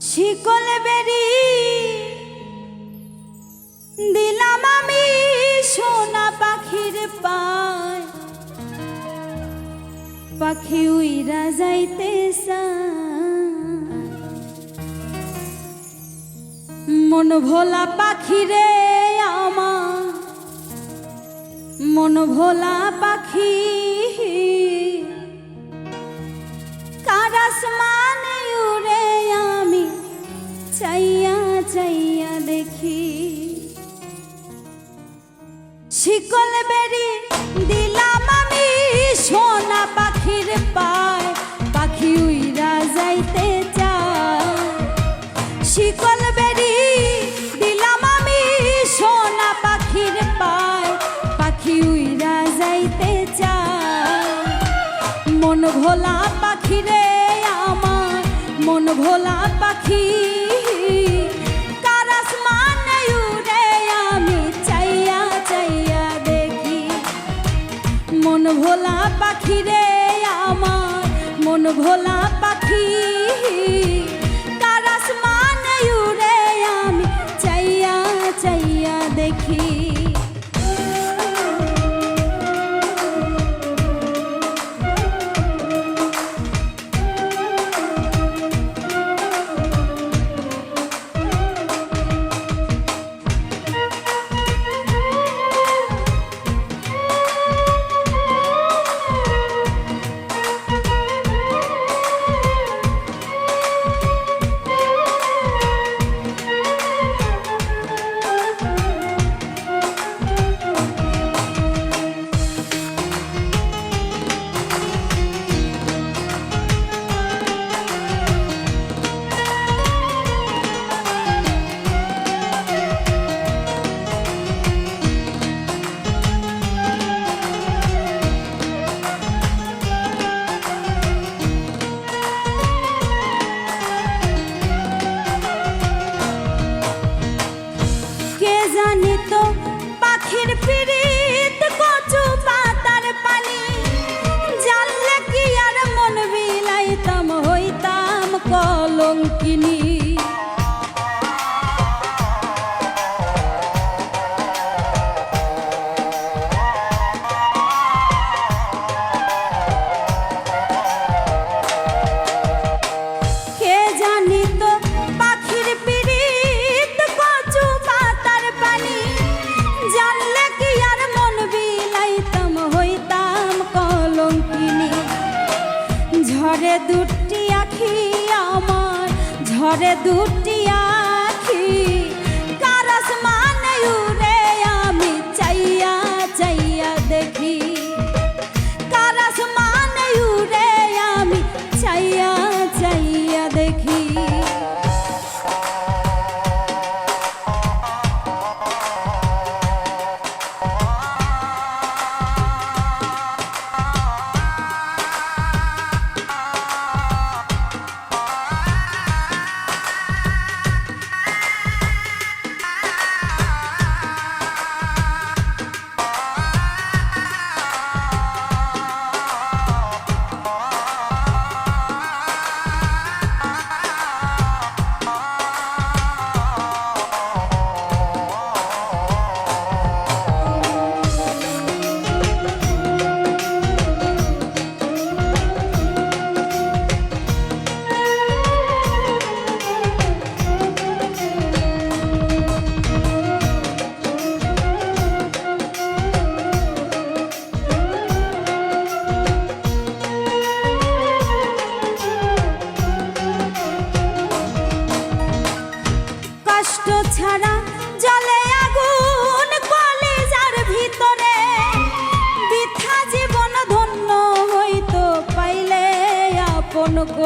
শিকল বেরি দিলাম আমি সোনা পাখির পায়। পাখি উইরা যাইতে মন ভোলা পাখি রে আমার। মন ভোলা পাখি। কারাস উড়ে আমি চাইয়া চাইয়া দেখি। শিকল বেরি দিলাম আমি সোনা পাখির পায়, পাখি উইরা যাইতে চায়। শিকল বেরি দিলাম আমি সোনা পাখির পায়, পাখি উইরা যাইতে চায়। মন ভোলা পাখি রে আমার, মন ভোলা পাখি মানে ভোলা পাখি রে আমার মন ভোলা ঝরে দুটি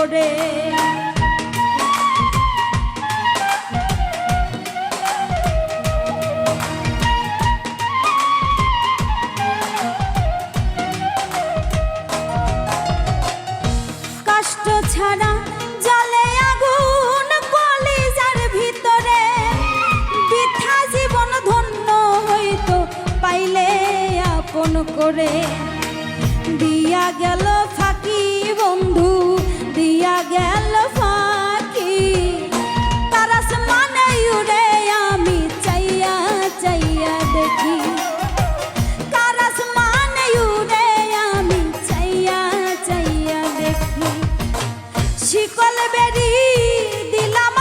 করে। কষ্ট ছাড়া আগুন কলিজার ভিতরে। ধন্য হইতো পাইলে করে। দিয়া গেল বেরি দিলাম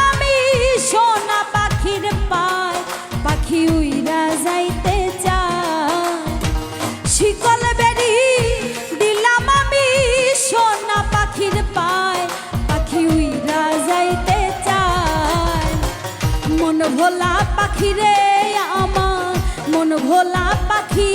সোনা পাখির পায়। পাখি উইরা যাইতে শিকল পাখির পায়। পাখি যাইতে চায়। মন ভোলা পাখি রে আমার, মন ভোলা পাখি।